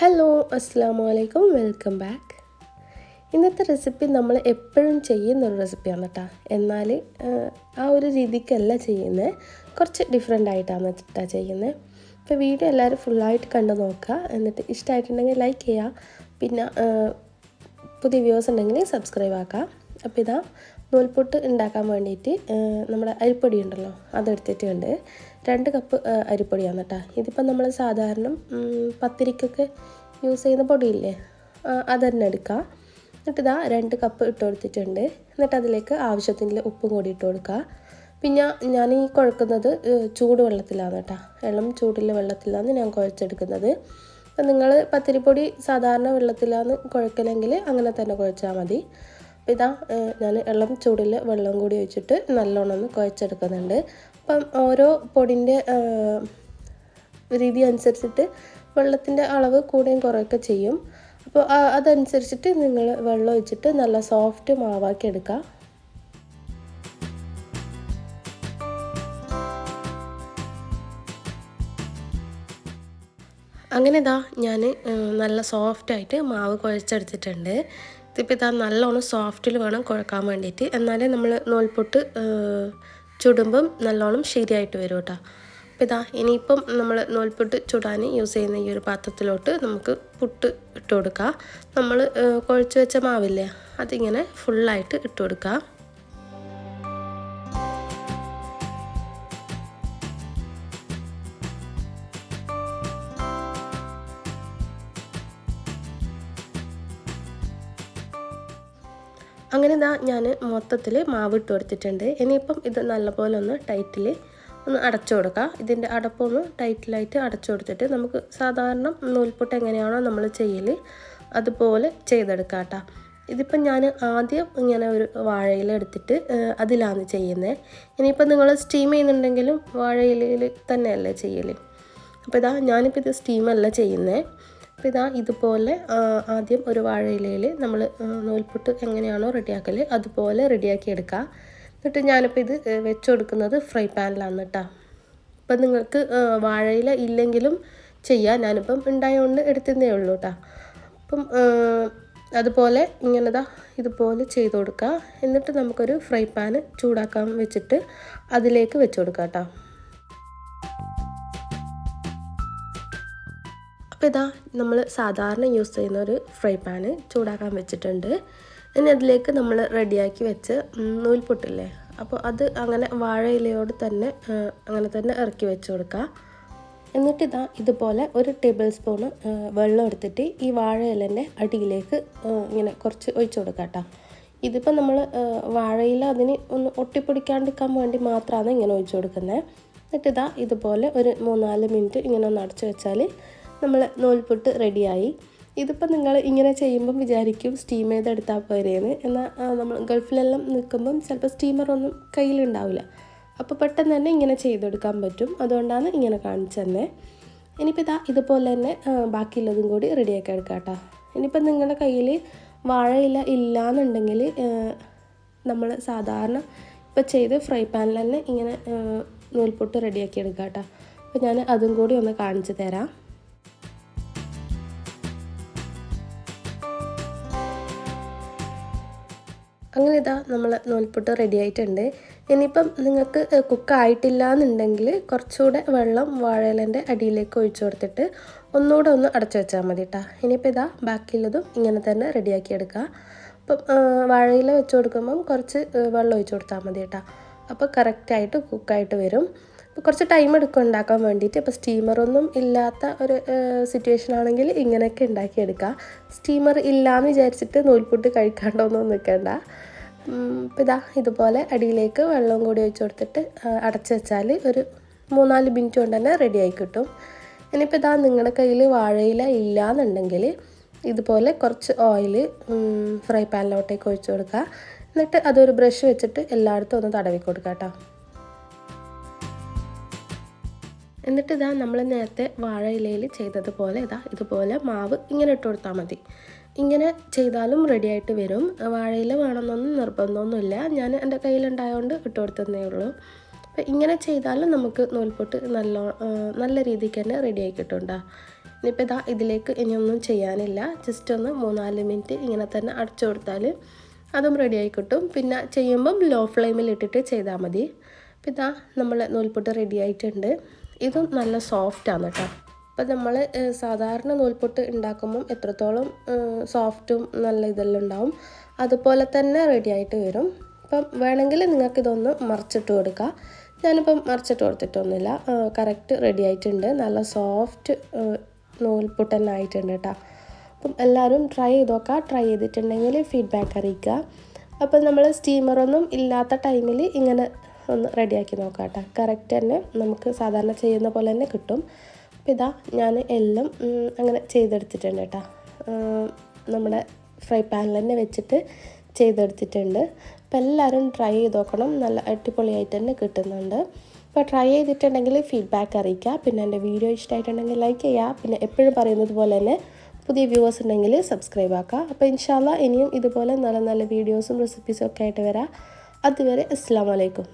Hello അസ്സാം വലൈക്കും welcome back ഇന്നത്തെ റെസിപ്പി നമ്മൾ എപ്പോഴും ചെയ്യുന്ന ഒരു റെസിപ്പിയാണ് കേട്ടോ എന്നാൽ ആ ഒരു രീതിക്കല്ല ചെയ്യുന്നത് കുറച്ച് ഡിഫറെന്റ് ആയിട്ടാണ് കേട്ടോ ചെയ്യുന്നത് അപ്പോൾ വീഡിയോ എല്ലാവരും ഫുള്ളായിട്ട് കണ്ടു നോക്കുക എന്നിട്ട് ഇഷ്ടമായിട്ടുണ്ടെങ്കിൽ ലൈക്ക് ചെയ്യുക പിന്നെ പുതിയ വ്യൂസ് ഉണ്ടെങ്കിൽ സബ്സ്ക്രൈബ് ആക്കുക അപ്പോൾ ഇതാ നൂൽപ്പൊട്ട് ഉണ്ടാക്കാൻ വേണ്ടിയിട്ട് നമ്മുടെ അരിപ്പൊടി ഉണ്ടല്ലോ അതെടുത്തിട്ടുണ്ട്. രണ്ട് കപ്പ് അരിപ്പൊടിയാണ് കേട്ടോ ഇതിപ്പോൾ നമ്മൾ സാധാരണ പത്തിരിക്കൊക്കെ യൂസ് ചെയ്യുന്ന പൊടിയില്ലേ അത് തന്നെ എടുക്കുക എന്നിട്ട് ഇതാ രണ്ട് കപ്പ് ഇട്ട് കൊടുത്തിട്ടുണ്ട്. എന്നിട്ട് അതിലേക്ക് ആവശ്യത്തിന്റെ ഉപ്പും കൂടി ഇട്ട് കൊടുക്കുക പിന്നെ ഞാൻ ഈ കുഴക്കുന്നത് ചൂടുവെള്ളത്തിലാണ് കേട്ടോ വെള്ളം ചൂടുള്ള വെള്ളത്തിലാണ് ഞാൻ കുഴച്ചെടുക്കുന്നത്. അപ്പം നിങ്ങൾ പത്തിരിപ്പൊടി സാധാരണ വെള്ളത്തിലാണ് കുഴക്കലെങ്കിൽ അങ്ങനെ തന്നെ കുഴച്ചാൽ മതി. അപ്പോൾ ഇതാ ഞാൻ ഇളം ചൂടിൽ വെള്ളം കൂടി ഒഴിച്ചിട്ട് നല്ലോണം ഒന്ന് കുഴച്ചെടുക്കുന്നുണ്ട്. അപ്പം ഓരോ പൊടിന്റെ രീതി അനുസരിച്ചിട്ട് വെള്ളത്തിന്റെ അളവ് കൂടുകയും കുറയൊക്കെ ചെയ്യും. അപ്പോൾ അതനുസരിച്ചിട്ട് നിങ്ങൾ വെള്ളം ഒഴിച്ചിട്ട് നല്ല സോഫ്റ്റ് മാവാക്കി എടുക്കുക അങ്ങനെ ഇതാ ഞാൻ നല്ല സോഫ്റ്റായിട്ട് മാവ് കുഴച്ചെടുത്തിട്ടുണ്ട്. ഇതിപ്പോൾ ഇതാ നല്ലോണം സോഫ്റ്റിൽ വേണം കുഴക്കാൻ വേണ്ടിയിട്ട് എന്നാലേ നമ്മൾ നോൽപ്പൊട്ട് ചുടുമ്പം നല്ലോണം ശരിയായിട്ട് വരും കേട്ടോ അപ്പോൾ ഇതാ ഇനിയിപ്പം നമ്മൾ നോൽപ്പൊട്ട് ചുടാൻ യൂസ് ചെയ്യുന്ന ഈ ഒരു പാത്രത്തിലോട്ട് നമുക്ക് പുട്ട് ഇട്ട് കൊടുക്കുക നമ്മൾ കുഴച്ച് വെച്ച മാവില്ലേ അതിങ്ങനെ ഫുള്ളായിട്ട് ഇട്ട് കൊടുക്കുക അങ്ങനെ ഇതാ ഞാൻ മൊത്തത്തിൽ മാവ് ഇട്ട് കൊടുത്തിട്ടുണ്ട്. ഇനിയിപ്പം ഇത് നല്ലപോലെ ഒന്ന് ടൈറ്റിൽ ഒന്ന് അടച്ചു കൊടുക്കുക ഇതിന്റെ അടപ്പൊന്ന് ടൈറ്റിലായിട്ട് അടച്ചു കൊടുത്തിട്ട് നമുക്ക് സാധാരണ നൂൽപുട്ട് എങ്ങനെയാണോ നമ്മൾ ചെയ്യൽ അതുപോലെ ചെയ്തെടുക്കാം കേട്ടോ. ഇതിപ്പം ഞാൻ ആദ്യം ഇങ്ങനെ ഒരു വാഴയില എടുത്തിട്ട് അതിലാണ് ചെയ്യുന്നത്. ഇനിയിപ്പം നിങ്ങൾ സ്റ്റീം ചെയ്യുന്നുണ്ടെങ്കിലും വാഴയിലയിൽ തന്നെയല്ലേ ചെയ്യൽ? അപ്പോൾ ഇതാ ഞാനിപ്പോൾ ഇത് സ്റ്റീമല്ല ചെയ്യുന്നത്. അപ്പോൾ ഇതാ ഇതുപോലെ ആദ്യം ഒരു വാഴയിലയിൽ നമ്മൾ നൂൽപുട്ട് എങ്ങനെയാണോ റെഡിയാക്കൽ അതുപോലെ റെഡിയാക്കി എടുക്കുക. എന്നിട്ട് ഞാനിപ്പോൾ ഇത് വെച്ച് കൊടുക്കുന്നത് ഫ്രൈ പാനിലാണ് കേട്ടോ. അപ്പം നിങ്ങൾക്ക് വാഴയില ഇല്ലെങ്കിലും ചെയ്യാം. ഞാനിപ്പം ഉണ്ടായതുകൊണ്ട് എടുത്തതേ ഉള്ളൂ കേട്ടോ. അപ്പം അതുപോലെ ഇങ്ങനെതാ ഇതുപോലെ ചെയ്ത് കൊടുക്കുക. എന്നിട്ട് നമുക്കൊരു ഫ്രൈ പാന് ചൂടാക്കാൻ വെച്ചിട്ട് അതിലേക്ക് വെച്ച് കൊടുക്കാം കേട്ടോ. അപ്പോൾ ഇതാ നമ്മൾ സാധാരണ യൂസ് ചെയ്യുന്ന ഒരു ഫ്രൈ പാന് ചൂടാക്കാൻ വെച്ചിട്ടുണ്ട്. ഇനി അതിലേക്ക് നമ്മൾ റെഡിയാക്കി വെച്ച് നൂൽപൊട്ടില്ലേ? അപ്പോൾ അത് അങ്ങനെ വാഴയിലയോട് തന്നെ അങ്ങനെ തന്നെ ഇറക്കി വെച്ച് കൊടുക്കുക എന്നിട്ട് ഇതാ ഇതുപോലെ ഒരു ടേബിൾ സ്പൂണ് വെള്ളം എടുത്തിട്ട് ഈ വാഴയിലന്റെ അടിയിലേക്ക് ഇങ്ങനെ കുറച്ച് ഒഴിച്ചു കൊടുക്കുക കേട്ടോ. ഇതിപ്പോൾ നമ്മൾ വാഴയില അതിന് ഒന്ന് ഒട്ടിപ്പിടിക്കാണ്ടിരിക്കാൻ വേണ്ടി മാത്രമാണ് ഇങ്ങനെ ഒഴിച്ചു കൊടുക്കുന്നത്. എന്നിട്ട് ഇതാ ഇതുപോലെ ഒരു മൂന്നാൽ മിനിറ്റ് ഇങ്ങനെ ഒന്ന് അടച്ചു വെച്ചാൽ നമ്മൾ നൂൽപുട്ട് റെഡിയായി. ഇതിപ്പോൾ നിങ്ങൾ ഇങ്ങനെ ചെയ്യുമ്പം വിചാരിക്കും സ്റ്റീം ചെയ്തെടുത്താൽ പോരേന്ന്. എന്നാൽ നമ്മൾ ഗൾഫിലെല്ലാം നിൽക്കുമ്പം ചിലപ്പോൾ സ്റ്റീമറൊന്നും കയ്യിലുണ്ടാവില്ല അപ്പോൾ പെട്ടെന്ന് തന്നെ ഇങ്ങനെ ചെയ്തെടുക്കാൻ പറ്റും. അതുകൊണ്ടാണ് ഇങ്ങനെ കാണിച്ചു തന്നെ ഇനിയിപ്പോൾ ഇതാ ഇതുപോലെ തന്നെ ബാക്കിയുള്ളതും കൂടി റെഡിയാക്കി എടുക്കാം കേട്ടോ ഇനിയിപ്പോൾ നിങ്ങളുടെ കയ്യിൽ വാഴയില ഇല്ലയെന്നുണ്ടെങ്കിൽ നമ്മൾ സാധാരണ ഇപ്പോൾ ചെയ്ത് ഫ്രൈ പാനിൽ തന്നെ ഇങ്ങനെ നൂൽപൊട്ട് റെഡിയാക്കി എടുക്കാം കേട്ടോ അപ്പോൾ ഞാൻ അതും കൂടി ഒന്ന് കാണിച്ചു തരാം. അങ്ങനെ ഇതാ നമ്മൾ നൂൽപുട്ട് റെഡി ആയിട്ടുണ്ട്. ഇനിയിപ്പം നിങ്ങൾക്ക് കുക്ക് ആയിട്ടില്ല എന്നുണ്ടെങ്കിൽ കുറച്ചുകൂടെ വെള്ളം വാഴയിലന്റെ അടിയിലേക്ക് ഒഴിച്ചു കൊടുത്തിട്ട് ഒന്നുകൂടെ ഒന്ന് അടച്ചു വെച്ചാൽ മതി കേട്ടോ ഇനിയിപ്പോൾ ഇതാ ബാക്കിയുള്ളതും ഇങ്ങനെ തന്നെ റെഡിയാക്കി എടുക്കുക അപ്പം വാഴയില വെച്ച് കൊടുക്കുമ്പം കുറച്ച് വെള്ളം ഒഴിച്ചു കൊടുത്താൽ മതി കേട്ടോ അപ്പോൾ കറക്റ്റായിട്ട് കുക്കായിട്ട് വരും. കുറച്ച് ടൈം എടുക്കും ഉണ്ടാക്കാൻ വേണ്ടിയിട്ട്. അപ്പോൾ സ്റ്റീമറൊന്നും ഇല്ലാത്ത ഒരു സിറ്റുവേഷൻ ആണെങ്കിൽ ഇങ്ങനെയൊക്കെ ഉണ്ടാക്കിയെടുക്കുക സ്റ്റീമർ ഇല്ലയെന്ന് വിചാരിച്ചിട്ട് നൂൽപുട്ട് കഴിക്കാണ്ടൊന്നും നിൽക്കണ്ട. അപ്പോൾ ഇതാ ഇതുപോലെ അടിയിലേക്ക് വെള്ളവും കൂടി ഒഴിച്ച് കൊടുത്തിട്ട് അടച്ചു വെച്ചാൽ ഒരു മൂന്നാൽ മിനിറ്റ് കൊണ്ട് തന്നെ റെഡിയായി കിട്ടും. ഇനിയിപ്പോൾ ഇതാ നിങ്ങളുടെ കയ്യിൽ വാഴയില ഇല്ല എന്നുണ്ടെങ്കിൽ ഇതുപോലെ കുറച്ച് ഓയിൽ ഫ്രൈ പാനിലോട്ടേക്ക് ഒഴിച്ച് കൊടുക്കുക. എന്നിട്ട് അതൊരു ബ്രഷ് വെച്ചിട്ട് എല്ലായിടത്തും ഒന്ന് തടവി കൊടുക്കുക കേട്ടോ. എന്നിട്ട് ഇതാ നമ്മൾ നേരത്തെ വാഴയിലയിൽ ചെയ്തതുപോലെ ഇതാ ഇതുപോലെ മാവ് ഇങ്ങനെ ഇട്ട് കൊടുത്താൽ മതി. ഇങ്ങനെ ചെയ്താലും റെഡി ആയിട്ട് വരും. വാഴയില വേണമെന്നൊന്നും നിർബന്ധമൊന്നുമില്ല. ഞാൻ എന്റെ കയ്യിലുണ്ടായതുകൊണ്ട് ഇട്ട് കൊടുത്തതേ ഉള്ളൂ. അപ്പം ഇങ്ങനെ ചെയ്താലും നമുക്ക് നൂൽപൊട്ട് നല്ല നല്ല രീതിക്ക് തന്നെ റെഡി ട്ടോ. ഇനിയിപ്പോൾ ഇതാ ഇതിലേക്ക് ഇനിയൊന്നും ചെയ്യാനില്ല. ജസ്റ്റ് ഒന്ന് മൂന്നാൽ മിനിറ്റ് ഇങ്ങനെ തന്നെ അടച്ചു കൊടുത്താൽ അതും റെഡി ആയി കിട്ടും. പിന്നെ ചെയ്യുമ്പം ലോ ഫ്ലെയിമിൽ ഇട്ടിട്ട് ചെയ്താൽ മതി. അപ്പം ഇതാ നമ്മൾ നൂൽപൊട്ട് റെഡി ആയിട്ടുണ്ട്. ഇതും നല്ല സോഫ്റ്റാണ് കേട്ടോ അപ്പോൾ നമ്മൾ സാധാരണ നൂൽപുട്ട് ഉണ്ടാക്കുമ്പം എത്രത്തോളം സോഫ്റ്റും നല്ല ഇതെല്ലാം ഉണ്ടാവും അതുപോലെ തന്നെ റെഡി ആയിട്ട് വരും. അപ്പം വേണമെങ്കിൽ നിങ്ങൾക്കിതൊന്ന് മറിച്ചിട്ട് കൊടുക്കുക ഞാനിപ്പം മറിച്ചിട്ട് കൊടുത്തിട്ടൊന്നുമില്ല. കറക്റ്റ് റെഡി ആയിട്ടുണ്ട്. നല്ല സോഫ്റ്റ് നൂൽപുട്ട് തന്നെ ആയിട്ടുണ്ട് കേട്ടോ. അപ്പം എല്ലാവരും ട്രൈ ചെയ്ത് നോക്കുക. ട്രൈ ചെയ്തിട്ടുണ്ടെങ്കിൽ ഫീഡ്ബാക്ക് അറിയിക്കുക. അപ്പം നമ്മൾ സ്റ്റീമറൊന്നും ഇല്ലാത്ത ടൈമിൽ ഇങ്ങനെ ഒന്ന് റെഡിയാക്കി നോക്കാം കേട്ടോ. കറക്റ്റ് തന്നെ നമുക്ക് സാധാരണ ചെയ്യുന്ന പോലെ തന്നെ കിട്ടും. ഇതാ ഞാൻ എല്ലാം അങ്ങനെ ചെയ്തെടുത്തിട്ടുണ്ട് കേട്ടോ. നമ്മുടെ ഫ്രൈ പാനിൽ തന്നെ വെച്ചിട്ട് ചെയ്തെടുത്തിട്ടുണ്ട്. അപ്പോൾ എല്ലാവരും ട്രൈ ചെയ്ത് നോക്കണം. നല്ല അടിപൊളിയായിട്ട് തന്നെ കിട്ടുന്നുണ്ട്. അപ്പോൾ ട്രൈ ചെയ്തിട്ടുണ്ടെങ്കിൽ ഫീഡ്ബാക്ക് അറിയിക്കുക. പിന്നെ എന്റെ വീഡിയോ ഇഷ്ടമായിട്ടുണ്ടെങ്കിൽ ലൈക്ക് ചെയ്യുക. പിന്നെ എപ്പോഴും പറയുന്നത് പോലെ തന്നെ പുതിയ വ്യൂവേഴ്സ് ഉണ്ടെങ്കിൽ സബ്സ്ക്രൈബ് ആക്കുക. അപ്പോൾ ഇൻഷാല്ല ഇനിയും ഇതുപോലെ നല്ല നല്ല വീഡിയോസും റെസിപ്പീസും ഒക്കെ ആയിട്ട് വരാം. അതുവരെ അസ്സാം വലൈക്കും